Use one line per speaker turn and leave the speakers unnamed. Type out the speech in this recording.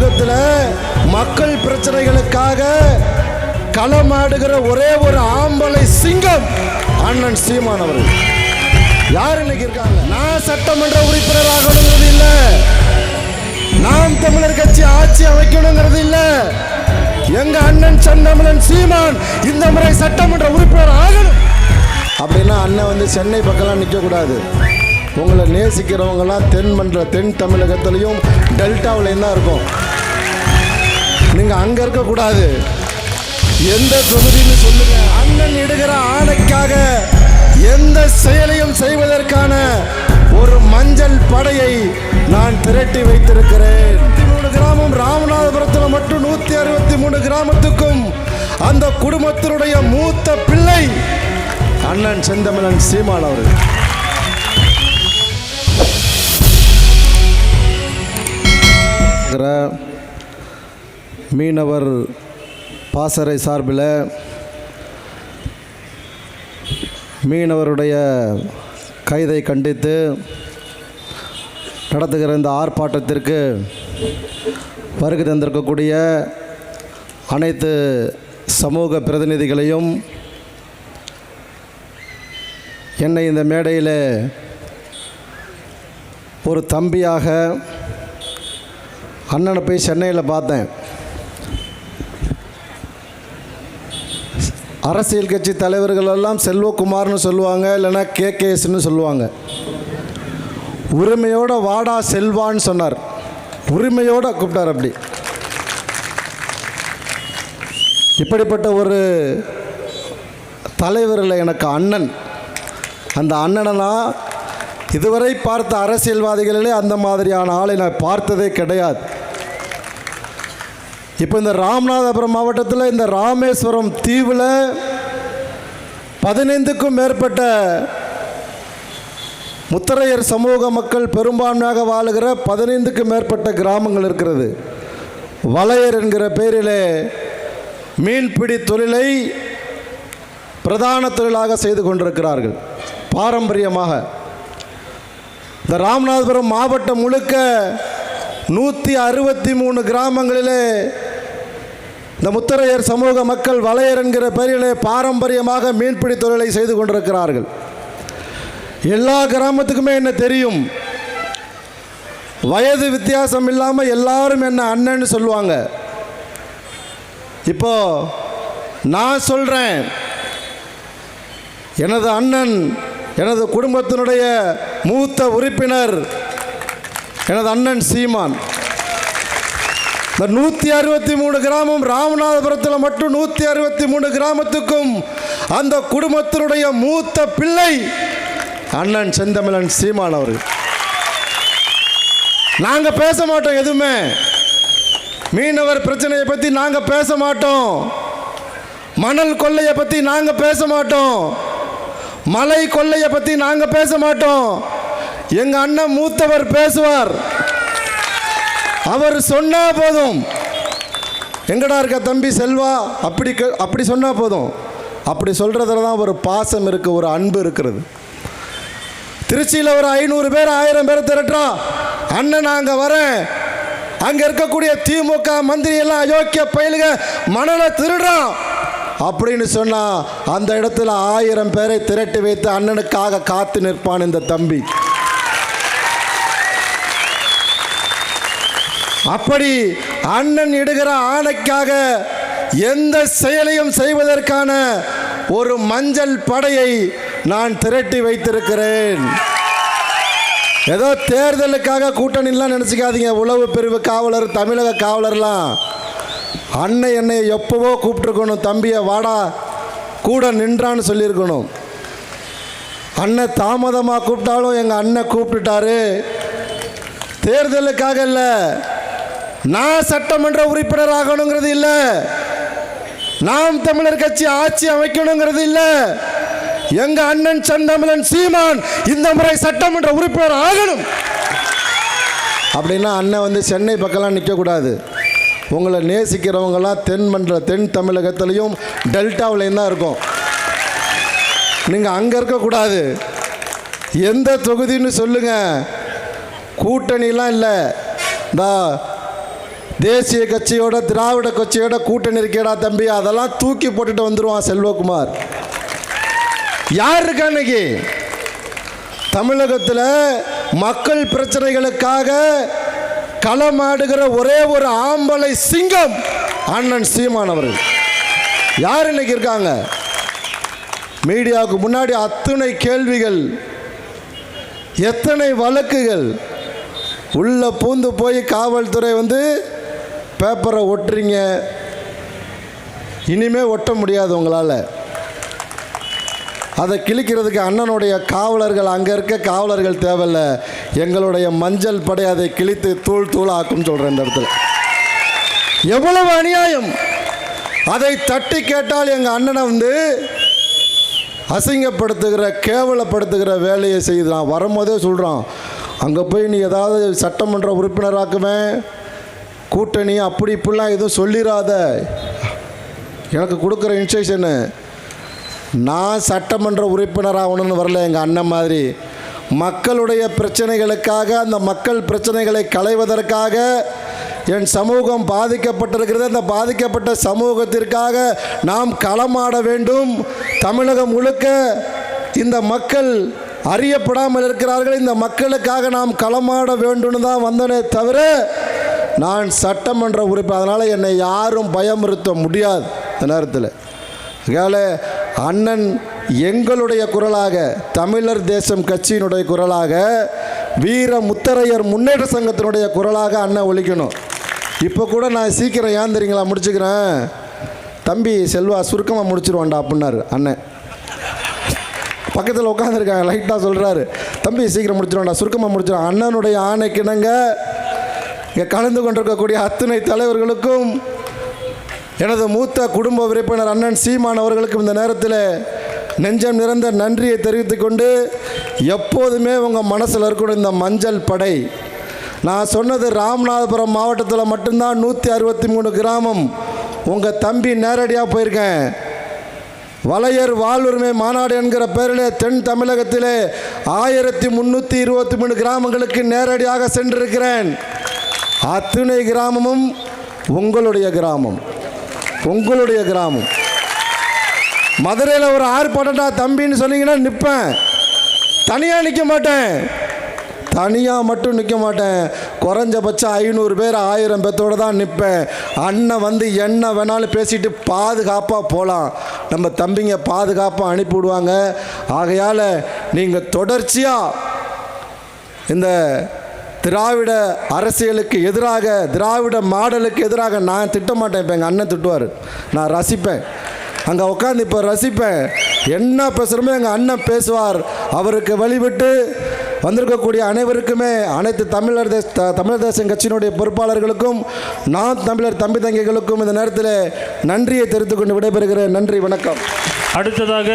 தமிழகத்தில் மக்கள் பிரச்சனைகளுக்காக களமாடுகிற ஒரே ஒரு ஆம்பளை சிங்கம் அண்ணன் சீமான் அவர்கள். யார் இன்னைக்கு இருக்காங்க? நான் சட்டமன்ற உறுப்பினர் ஆகணுங்கிறது இல்ல. நாம் தமிழர் கட்சி ஆட்சி அமைக்கணுங்கிறது இல்ல. எங்க அண்ணன் சந்தமிழன் சீமான் இந்த முறை சட்டமன்ற உறுப்பினர் ஆகணும். அப்படின்னா அண்ணன் வந்து சென்னை பக்கம்லாம் நிற்கக்கூடாது உங்களை நேசிக்கிறவங்கலாம் தென் மன்ற தென் தமிழகத்திலையும் டெல்டாவிலையும் தான் இருக்கும்? நீங்கள் அங்கே இருக்கக்கூடாது. எந்த தொகுதின்னு சொல்லுங்க. அண்ணன் இடுகிற ஆணைக்காக எந்த செயலையும் செய்வதற்கான ஒரு மஞ்சள் படையை நான் திரட்டி வைத்திருக்கிறேன். மூணு கிராமம் ராமநாதபுரத்தில் மட்டும் நூத்தி அறுபத்தி மூணு கிராமத்துக்கும் அந்த குடும்பத்தினுடைய மூத்த பிள்ளை அண்ணன் செந்தமிழன் சீமான் அவர்கள். இருக்கிற மீனவர் பாசறை சார்பில் மீனவருடைய கைதை கண்டித்து நடத்துகிற இந்த ஆர்ப்பாட்டத்திற்கு வருகை தந்திருக்கக்கூடிய அனைத்து சமூக பிரதிநிதிகளையும் என்னை இந்த மேடையில் ஒரு தம்பியாக அண்ணனை போய் சென்னையில் பார்த்தேன். அரசியல் கட்சி தலைவர்கள் எல்லாம் செல்வகுமார்னு சொல்லுவாங்க இல்லைன்னா கேகேஎஸ்னு சொல்லுவாங்க. உரிமையோட வாடா செல்வான்னு சொன்னார். உரிமையோட கூப்பிட்டார் அப்படி. இப்படிப்பட்ட ஒரு தலைவரில் எனக்கு அண்ணன். அந்த அண்ணனை இதுவரை பார்த்த அரசியல்வாதிகளிலே அந்த மாதிரியான ஆளை நான் பார்த்ததே கிடையாது. இப்போ இந்த ராமநாதபுரம் மாவட்டத்தில் இந்த ராமேஸ்வரம் தீவில் பதினைந்துக்கும் மேற்பட்ட முத்தரையர் சமூக மக்கள் பெரும்பான்மையாக வாழுகிற பதினைந்துக்கும் மேற்பட்ட கிராமங்கள் இருக்கிறது. வளையர் என்கிற பேரிலே மீன்பிடி தொழிலை பிரதான தொழிலாக செய்து கொண்டிருக்கிறார்கள். பாரம்பரியமாக. இந்த ராமநாதபுரம் மாவட்டம் முழுக்க நூற்றி அறுபத்தி மூணு கிராமங்களிலே இந்த முத்தரையர் சமூக மக்கள் வளையர் என்கிற பெயரிலே பாரம்பரியமாக மீன்பிடி தொழிலை செய்து கொண்டிருக்கிறார்கள். எல்லா கிராமத்துக்குமே என்ன தெரியும்? வயது வித்தியாசம் இல்லாமல் எல்லாரும் என்ன அண்ணன்னு சொல்லுவாங்க. இப்போ நான் சொல்கிறேன் எனது அண்ணன் எனது குடும்பத்தினுடைய மூத்த உறுப்பினர் எனது அண்ணன் சீமான். இந்த நூற்றி அறுபத்தி மூணு கிராமம் ராமநாதபுரத்தில் மட்டும் நூற்றி அறுபத்தி மூணு கிராமத்துக்கும் அந்த குடும்பத்தினுடைய மூத்த பிள்ளை அண்ணன் செந்தமிழன் சீமான் அவர்கள். நாங்கள் பேச மாட்டோம் எதுவுமே. மீனவர் பிரச்சனையை பற்றி நாங்கள் பேச மாட்டோம். மணல் கொள்ளையை பற்றி நாங்கள் பேச மாட்டோம். மலை கொள்ளையை பற்றி நாங்கள் பேச மாட்டோம். எங்கள் அண்ணன் மூத்தவர் பேசுவார். அவர் சொன்னா போதும். எங்கடா இருக்க தம்பி செல்வா? அப்படி அப்படி சொன்னால் போதும். அப்படி சொல்கிறதுல தான் ஒரு பாசம் இருக்குது ஒரு அன்பு இருக்கிறது. திருச்சியில் ஒரு ஐநூறு பேர் ஆயிரம் பேர் திரட்டுறோம் அண்ணன் நான் அங்கே வரேன். அங்கே இருக்கக்கூடிய திமுக மந்திரி எல்லாம் அயோக்கிய பயலுக மணலை திருடுறான். அப்படின்னு சொன்னால் அந்த இடத்துல ஆயிரம் பேரை திரட்டி வைத்து அண்ணனுக்காக காத்து நிற்பான் இந்த தம்பி. அப்படி அண்ணன் இடுகிற ஆணைக்காக எந்த செயலையும் செய்வதற்கான ஒரு மஞ்சள் படையை நான் திரட்டி வைத்திருக்கிறேன். ஏதோ தேர்தலுக்காக கூட்டணிலாம் நினச்சிக்காதீங்க. உளவு பிரிவு காவலர் தமிழக காவலர்லாம். அண்ணன் என்னை எப்போவோ கூப்பிட்டுருக்கணும். தம்பியை வாடா கூட நின்றான்னு சொல்லியிருக்கணும். அண்ணன் தாமதமாக கூப்பிட்டாலும் எங்கள் அண்ணன் கூப்பிட்டுட்டாரு. தேர்தலுக்காக இல்லை நான் சட்டமன்ற உறுப்பினர் ஆகணுங்கிறது இல்லை. நாம் தமிழர் கட்சி ஆட்சி அமைக்கணுங்கிறது இல்லை. எங்க அண்ணன் சந்தமிழன் சீமான் இந்த முறை சட்டமன்ற உறுப்பினர் ஆகணும். அப்படின்னா அண்ணன் வந்து சென்னை பக்கம்லாம் நிற்கக்கூடாது உங்களை நேசிக்கிறவங்கலாம் தென் மன்ற தென் தமிழகத்திலையும் டெல்டாவிலையும் தான் இருக்கும். நீங்கள் அங்கே இருக்கக்கூடாது. எந்த தொகுதின்னு சொல்லுங்கள் கூட்டணிலாம் இல்லை. இந்த தேசிய கட்சியோட திராவிட கட்சியோட கூட்டணி இருக்கேடா தம்பி. அதெல்லாம் தூக்கி போட்டுட்டு வந்துடுவான் செல்வகுமார். யார் இருக்கா இன்னைக்கு? தமிழகத்தில் மக்கள் பிரச்சனைகளுக்காக களமாடுகிற ஒரே ஒரு ஆம்பளை சிங்கம் அண்ணன் சீமான் அவர்கள். யார் இன்னைக்கு இருக்காங்க? மீடியாவுக்கு முன்னாடி அத்தனை கேள்விகள் எத்தனை வழக்குகள் உள்ள பூந்து போய் காவல்துறை வந்து பேப்பரை ஒட்டுறீங்க. இனிமே ஒட்ட முடியாது உங்களால். அதை கிழிக்கிறதுக்கு அண்ணனுடைய காவலர்கள் அங்கே இருக்க காவலர்கள் தேவையில்ல. எங்களுடைய மஞ்சள் படை அதை கிழித்து தூள் தூள் ஆக்கும் சொல்கிறேன் இந்த இடத்துல. எவ்வளவு அநியாயம். அதை தட்டி கேட்டால் எங்கள் அண்ணனை வந்து அசிங்கப்படுத்துகிற கேவலப்படுத்துகிற வேலையை செய்தான். வரும்போதே சொல்கிறான் அங்கே போய் நீ ஏதாவது சட்டமன்ற உறுப்பினராக்குவேன். கூட்டணி அப்படி இப்படிலாம் எதுவும் சொல்லிடாத எனக்கு கொடுக்குற இன்ஸ்ட்ரக்ஷனு நான் சட்டமன்ற உறுப்பினர் ஆகணும்னு வரல எங்கள் அண்ணன் மாதிரி. மக்களுடைய பிரச்சனைகளுக்காக அந்த மக்கள் பிரச்சனைகளை களைவதற்காக என் சமூகம் பாதிக்கப்பட்டிருக்கிறது. அந்த பாதிக்கப்பட்ட சமூகத்திற்காக நாம் களமாட வேண்டும். தமிழகம் முழுக்க இந்த மக்கள் அறியப்படாமல் இருக்கிறார்கள். இந்த மக்களுக்காக நாம் களமாட வேண்டும்னு தான் வந்தனே தவிர நான் சட்டமன்ற உறுப்பினர் அதனால் என்னை யாரும் பயமுறுத்த முடியாது. இந்த நேரத்தில். அதனால் அண்ணன் எங்களுடைய குரலாக தமிழர் தேசம் கட்சியினுடைய குரலாக வீர முத்தரையர் முன்னேற்ற சங்கத்தினுடைய குரலாக அண்ணன் ஒழிக்கணும் இப்போ கூட நான் சீக்கிரம் ஏன் தெரியுங்களா முடிச்சுக்கிறேன்? தம்பி செல்வா சுருக்கமாக முடிச்சிருவான்டா அப்படின்னாரு அண்ணன். பக்கத்தில் உட்காந்துருக்காங்க லைட்டாக சொல்கிறாரு தம்பி சீக்கிரம் முடிச்சிருவான்டா சுருக்கமாக முடிச்சிடும் அண்ணனுடைய ஆணைக்கிணங்க இங்கே கலந்து கொண்டிருக்கக்கூடிய அத்தனை தலைவர்களுக்கும் எனது மூத்த குடும்ப உறுப்பினர் அண்ணன் சீமான் அவர்களுக்கும் இந்த நேரத்தில் நெஞ்சம் நிறைந்த நன்றியை தெரிவித்துக்கொண்டு எப்போதுமே உங்கள் மனசில் இருக்கணும் இந்த மஞ்சள் படை. நான் சொன்னது ராமநாதபுரம் மாவட்டத்தில் மட்டும்தான் நூற்றி அறுபத்தி மூணு கிராமம். உங்கள் தம்பி நேரடியாக போயிருக்கேன். வளையர் வாழ்வுரிமை மாநாடு என்கிற பெயரில் தென் தமிழகத்திலே ஆயிரத்தி முந்நூற்றி இருபத்தி மூணு கிராமங்களுக்கு நேரடியாக சென்றிருக்கிறேன். அத்துணை கிராமமும் உங்களுடைய கிராமம். உங்களுடைய கிராமம். மதுரையில் ஒரு ஆர்ப்பாட்டம்டா தம்பின்னு சொன்னீங்கன்னா நிற்பேன் தனியாக நிற்க மாட்டேன். தனியாக மட்டும் நிற்க மாட்டேன். குறைஞ்சபட்சம் ஐநூறு பேர் ஆயிரம் பேர்த்தோடு தான் நிற்பேன் அண்ணன் வந்து என்ன வேணாலும் பேசிட்டு பாதுகாப்பாக போகலாம் நம்ம தம்பிங்க பாதுகாப்பாக அனுப்பிவிடுவாங்க ஆகையால் நீங்கள் தொடர்ச்சியாக இந்த திராவிட அரசியலுக்கு எதிராக திராவிட மாடலுக்கு எதிராக நான் திட்டமாட்டேன். இப்போ எங்கள் அண்ணன் திட்டுவார். நான் ரசிப்பேன். அங்கே உட்காந்து இப்போ ரசிப்பேன். என்ன பேசுகிறோமோ எங்கள் அண்ணன் பேசுவார். அவருக்கு வழிவிட்டு வந்திருக்கக்கூடிய அனைவருக்குமே அனைத்து தமிழர் தேச த- தமிழர் தேசம் கட்சியினுடைய பொறுப்பாளர்களுக்கும் நான் தமிழர் தம்பி தங்கைகளுக்கும் இந்த நேரத்தில் நன்றியை தெரிவித்துக் கொண்டு விடைபெறுகிறேன். நன்றி வணக்கம்.
அடுத்ததாக